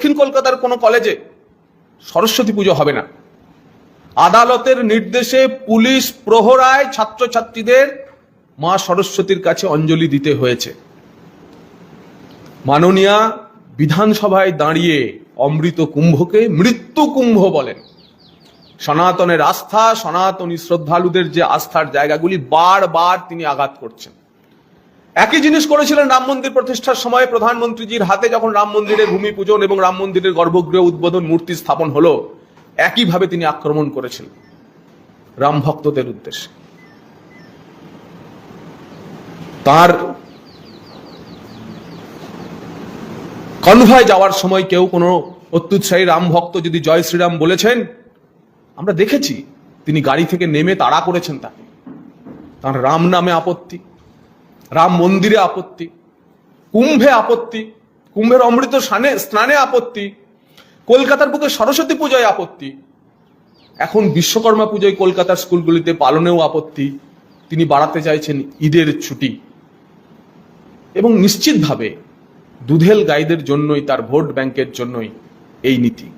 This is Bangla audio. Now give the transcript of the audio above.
দক্ষিণ কলকাতার কোনো কলেজে সরস্বতী পুজো হবে না। আদালতের নির্দেশে পুলিশ প্রহরায় ছাত্রছাত্রীদের মা সরস্বতীর কাছে অঞ্জলি দিতে হয়েছে। মাননীয়া বিধানসভায় দাঁড়িয়ে অমৃত কুম্ভকে মৃত্যু কুম্ভ বলেন। সনাতনের আস্থা, সনাতনী শ্রদ্ধালুদের যে আস্থার জায়গাগুলি বারবার তিনি আঘাত করছেন। একই জিনিস করেছিলেন রাম মন্দির প্রতিষ্ঠার সময় প্রধানমন্ত্রীজির হাতে যখন রাম মন্দিরের ভূমি পূজন এবং রাম মন্দিরের গর্ভগৃহ উদ্বোধন মূর্তি স্থাপন হলো, একইভাবে তিনি আক্রমণ করেছিলেন রাম ভক্তদের উদ্দেশ্যে। তার কনভয় যাওয়ার সময় কেউ কোনো অত্যুৎসাহী রাম ভক্ত যদি জয় শ্রীরাম বলেছেন, আমরা দেখেছি তিনি গাড়ি থেকে নেমে তাড়া করেছেন তাকে। তার রাম নামে আপত্তি। রাম মন্দিরে আপত্তি, কুম্ভে আপত্তি, কুম্ভের অমৃত স্নানে স্নানে আপত্তি, কলকাতার বুকে সরস্বতী পূজায় আপত্তি। এখন বিশ্বকর্মা পুজোয় কলকাতার স্কুলগুলিতে পালনেও আপত্তি। তিনি বাড়াতে চাইছেন ঈদের ছুটি। এবং নিশ্চিতভাবে দুধেল গাইদের জন্যই, তার ভোট ব্যাংকের জন্যই এই নীতি।